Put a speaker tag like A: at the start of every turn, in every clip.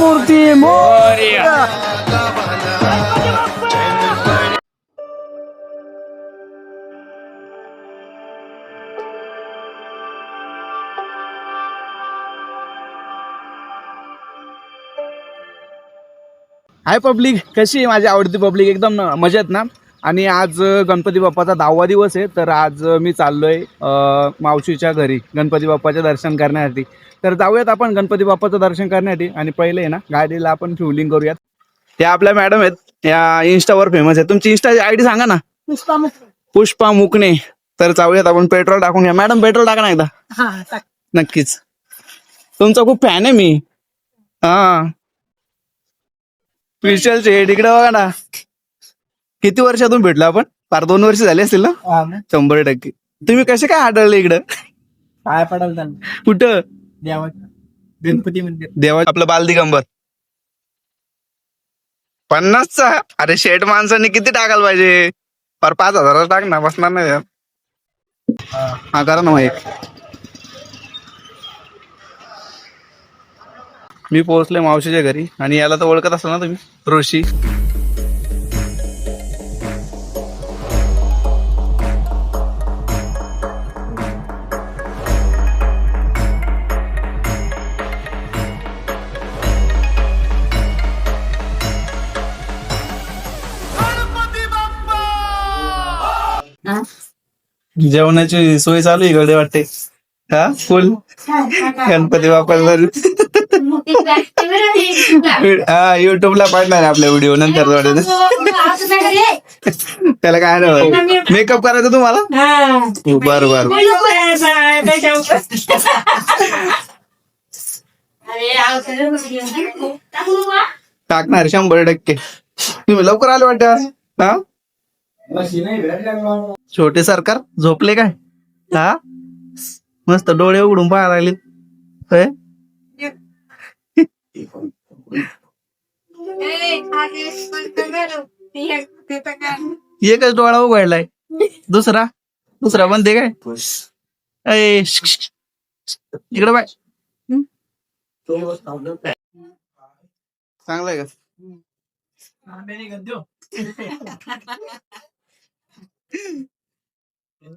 A: मंगलमूर्ती हाय public कशी आहे माझी आवडती पब्लिक एकदम मजेत ना? आणि आज गणपती बाप्पाचा दहावा दिवस आहे तर आज मी चाललोय मावशीच्या घरी गणपती बाप्पाचे दर्शन करण्यासाठी. तर जाऊयात आपण गणपती बाप्पाचं दर्शन करण्यासाठी आणि पहिले ना गाडीला आपण फ्युलिंग करूयात. त्या आपल्या मॅडम आहेत त्या इन्स्टावर फेमस आहेत. तुमची इन्स्टा आय डी सांगा ना. पुष्पा मुकणे तर जाऊयात आपण पेट्रोल टाकून घ्या. मॅडम पेट्रोल टाका ना एकदा. नक्कीच. तुमचा खूप फॅन आहे मी. हा. शेठ इकडे बघा ना. किती वर्षातून भेटलो आपण? फार दोन वर्ष झाले असतील ना? शंभर टक्के. तुम्ही कसे काय आढळले इकडं?
B: काय पडाल त्यांना
A: कुठं?
B: देवाच्या गणपती मंदिर.
A: देवा आपलं बाल दिगंबर. पन्नासचा? अरे शेठ माणसाने किती टाकायला पाहिजे? पर पाच हजार टाक ना बसणार नाही यार. हा. करा ना मग एक. मी पोहोचले मावशीच्या घरी आणि याला तर ओळखत असाल ना तुम्ही? ऋषी. जेवणाची सोय चालू आहे इकडे वाटते हा फुल गणपती बाप्पाला हा युट्यूबला पाडणार आपल्या व्हिडिओ नंतर थोडे त्याला काय नाही मेकअप करायचं तुम्हाला? बर बर टाकणार शंभर टक्के. तुम्ही लवकर आले वाटत हा? छोटे सरकार झोपले काय? हा? मस्त डोळे उघडून पाहायला लागले होय? एकच डोळा उघडलाय. दुसरा? दुसरा बनते काय? अय, इकडे बाय. चांगलाय का?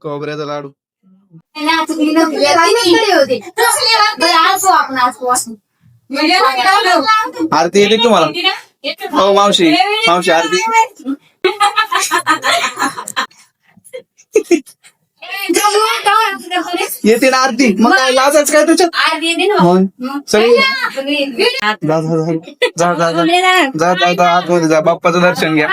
A: खोबऱ्याचा लाडू आरती येते तुम्हाला हो मावशी मावशी आरती येते ना आरती मग काय लाजाच काय त्याच्यात सगळी जा जा जा जा जा जा जा दर्शन घ्या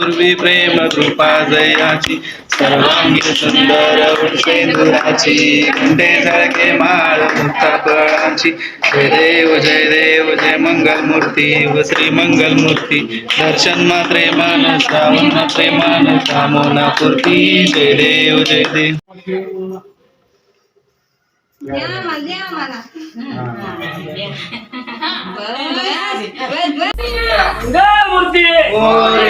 A: पूर्वी प्रेम कृपा जयाची सर्वांगी सुंदर उंचेंदुराची घंटे झळके माळ मुक्ता फळांची जय देव जय देव जय मंगल मूर्ती व श्री मंगल मूर्ती दर्शन मात्रे मान श्रावण मात्रे मान कामना पूर्ती जय देव जय देव.
C: रे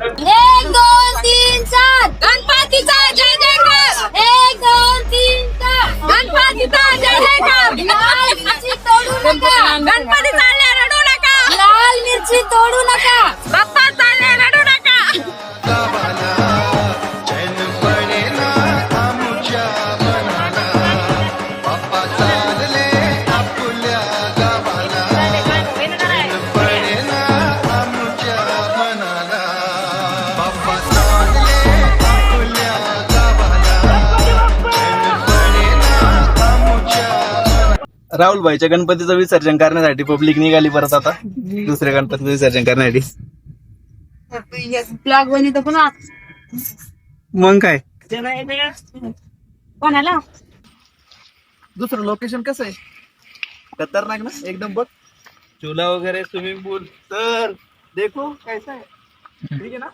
A: राहुल भाईच्या गणपतीचं विसर्जन करण्यासाठी पब्लिक निघाली परत आता. दुसऱ्या गणपतीचं विसर्जन करण्यासाठी.
D: ब्लॉग बनवतो पुन्हा
A: मग काय?
D: कोणाला?
A: दुसरं लोकेशन कसं आहे? खतरनाक ना? एकदम बघ. झुला वगैरे स्विमिंग पूल तर देखो कैसा है? ठीक आहे ना?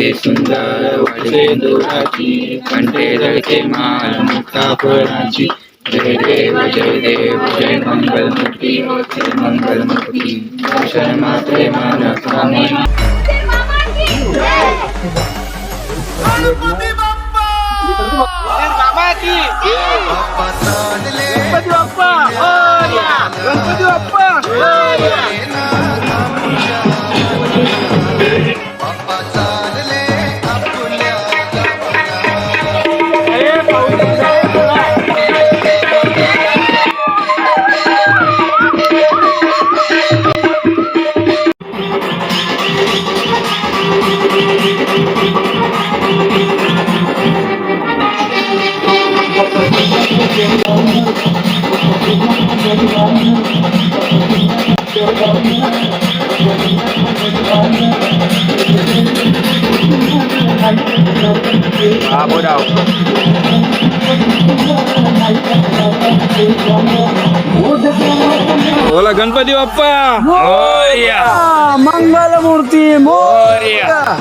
E: अंगे सुंदर वाटे दुराची कंठे जळके माल मुक्ता फळाची. जय देव जय देव जय मंगल मूर्ती जय मंगल मूर्ती दर्शन मात्रे मन कामना
B: गणपती बाप्पा! गणपती बाप्पा! मोरया!
E: बोला गणपती बाप्पा. मोरया.
B: मंगल मूर्ती मोरया.
E: मोरया.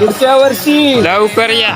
B: पुढच्या वर्षी.
E: लवकर या.